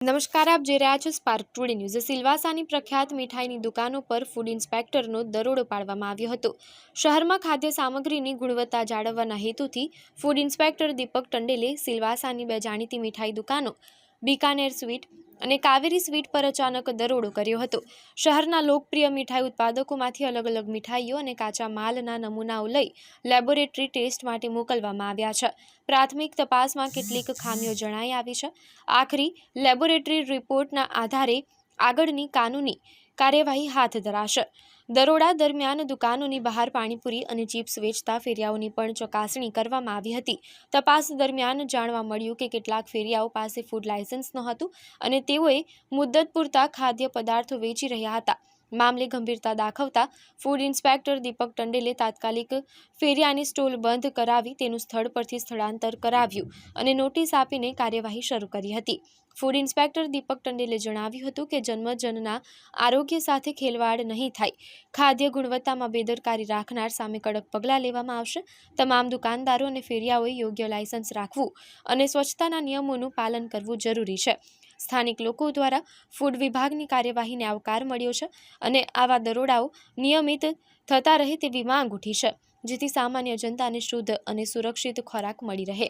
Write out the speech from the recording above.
નમસ્કાર, આપ જોઈ રહ્યા છો સ્પાર્ક ટુડે ન્યૂઝ સિલવાસાની પ્રખ્યાત મીઠાઈની દુકાનો પર ફૂડ ઇન્સ્પેક્ટરનો દરોડો પાડવામાં આવ્યો હતો. શહેરમાં ખાદ્ય સામગ્રીની ગુણવત્તા જાળવવાના હેતુથી ફૂડ ઇન્સ્પેક્ટર દીપક ટંડેલે સિલવાસાની બે જાણીતી મીઠાઈ દુકાનો બીકાનેર સ્વીટ અને કાવેરી સ્વીટ પર અચાનક દરોડો કર્યો હતો. શહેરના લોકપ્રિય મીઠાઈ ઉત્પાદકોમાંથી અલગ અલગ મીઠાઈઓ અને કાચા માલના નમૂનાઓ લઈ લેબોરેટરી ટેસ્ટ માટે મોકલવામાં આવ્યા છે. પ્રાથમિક તપાસમાં કેટલીક ખામીઓ જણાઈ આવી છે. આખરી લેબોરેટરી રિપોર્ટના આધારે આગળની કાનૂની કાર્યવાહી હાથ ધરાશે. દરોડા દરમિયાન દુકાનોની બહાર પાણીપુરી અને ચિપ્સ વેચતા ફેરિયાઓની પણ ચકાસણી કરવામાં આવી હતી. તપાસ દરમિયાન જાણવા મળ્યું કે કેટલાક ફેરિયાઓ પાસે ફૂડ લાયસન્સ નહોતું અને તેઓએ મુદ્દત પૂરતા ખાદ્ય પદાર્થો વેચી રહ્યા હતા. મામલે ગંભીરતા દાખવતા ફૂડ ઇન્સ્પેક્ટર દીપક ટંડેલે તાત્કાલિક ફેરિયાની સ્ટોલ બંધ કરાવી તેનું સ્થળ પરથી સ્થળાંતર કરાવ્યું અને નોટિસ આપીને કાર્યવાહી શરૂ કરી હતી. ફૂડ ઇન્સ્પેક્ટર દીપક ટંડેલે જણાવ્યું હતું કે જન્મજનના આરોગ્ય સાથે ખેલવાડ નહીં થાય. ખાદ્ય ગુણવત્તામાં બેદરકારી રાખનાર સામે કડક પગલાં લેવામાં આવશે. તમામ દુકાનદારો અને ફેરિયાઓએ યોગ્ય લાયસન્સ રાખવું અને સ્વચ્છતાના નિયમોનું પાલન કરવું જરૂરી છે. સ્થાનિક લોકો દ્વારા ફૂડ વિભાગની કાર્યવાહીને આવકાર મળ્યો છે અને આવા દરોડાઓ નિયમિત થતા રહે તેવી માંગ ઉઠી છે, જેથી સામાન્ય જનતાને શુદ્ધ અને સુરક્ષિત ખોરાક મળી રહે.